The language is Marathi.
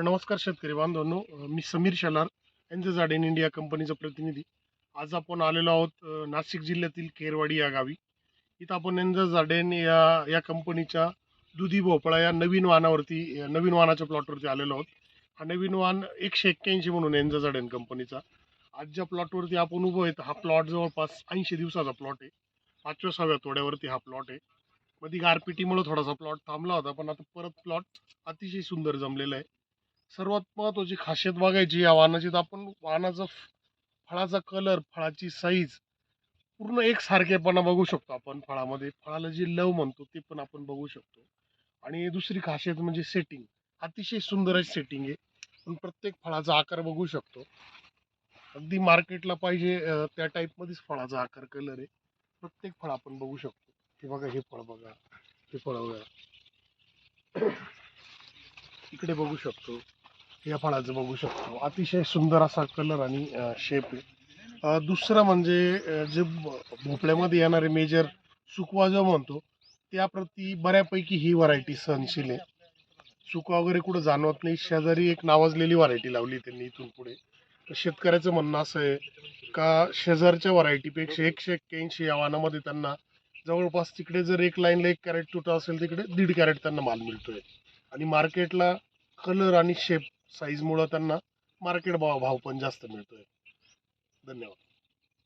नमस्कार शेतकरी बांधवांनो. मी समीर शेलार यांचं झाडेन इंडिया कंपनीचा प्रतिनिधी. आज आपण आलेलो आहोत नाशिक जिल्ह्यातील केरवाडी या गावी. इथं आपण एंजल झाडेन या या कंपनीच्या दुधी भोपळा या नवीन वाहनावरती नवीन वाहनाच्या प्लॉटवरती आलेलो आहोत. हा नवीन वाहन एकशे एक्क्याऐंशी म्हणून एंजल झाडेन कंपनीचा. आज ज्या प्लॉटवरती आपण उभं आहेत हा प्लॉट जवळपास ऐंशी दिवसाचा प्लॉट आहे. पाचव्या सहाव्या तोड्यावरती हा प्लॉट आहे. मध्ये गारपिटीमुळे थोडासा प्लॉट थांबला होता पण आता परत प्लॉट अतिशय सुंदर जमलेला आहे. सर्वात महत्त्वाची खासियत बघायची या वाहनाची तर आपण वाहनाचा फळाचा कलर फळाची साईज पूर्ण एकसारखेपणा बघू शकतो आपण फळामध्ये. फळाला जी लव म्हणतो ते पण आपण बघू शकतो. आणि दुसरी खासियत म्हणजे सेटिंग अतिशय सुंदर अशी सेटिंग आहे. पण प्रत्येक फळाचा आकार बघू शकतो. अगदी मार्केटला पाहिजे त्या टाईपमध्येच फळाचा आकार कलर आहे. प्रत्येक फळ आपण बघू शकतो. हे बघा हे फळ बघा हे फळ बघा. इकडे बघू शकतो. या फळाचं बघू शकतो. अतिशय सुंदर असा कलर आणि शेप आहे. दुसरं म्हणजे जे भोपळ्यामध्ये येणारे मेजर सुकवा जो म्हणतो त्याप्रती बऱ्यापैकी ही व्हरायटी सहनशील आहे. सुका वगैरे कुठं जाणवत नाही. शेजारी एक नावाजलेली व्हरायटी लावली त्यांनी इथून पुढे. तर शेतकऱ्याचं म्हणणं असं आहे का शेजारच्या व्हरायटीपेक्षा एकशे एक्क्याऐंशी या वाहनामध्ये त्यांना जवळपास तिकडे जर एक लाईनला एक कॅरेट तुटा असेल तिकडे दीड कॅरेट त्यांना माल मिळतोय. आणि मार्केटला कलर आणि शेप साईजमुळं त्यांना मार्केट भाव भाव पण जास्त मिळतोय. धन्यवाद.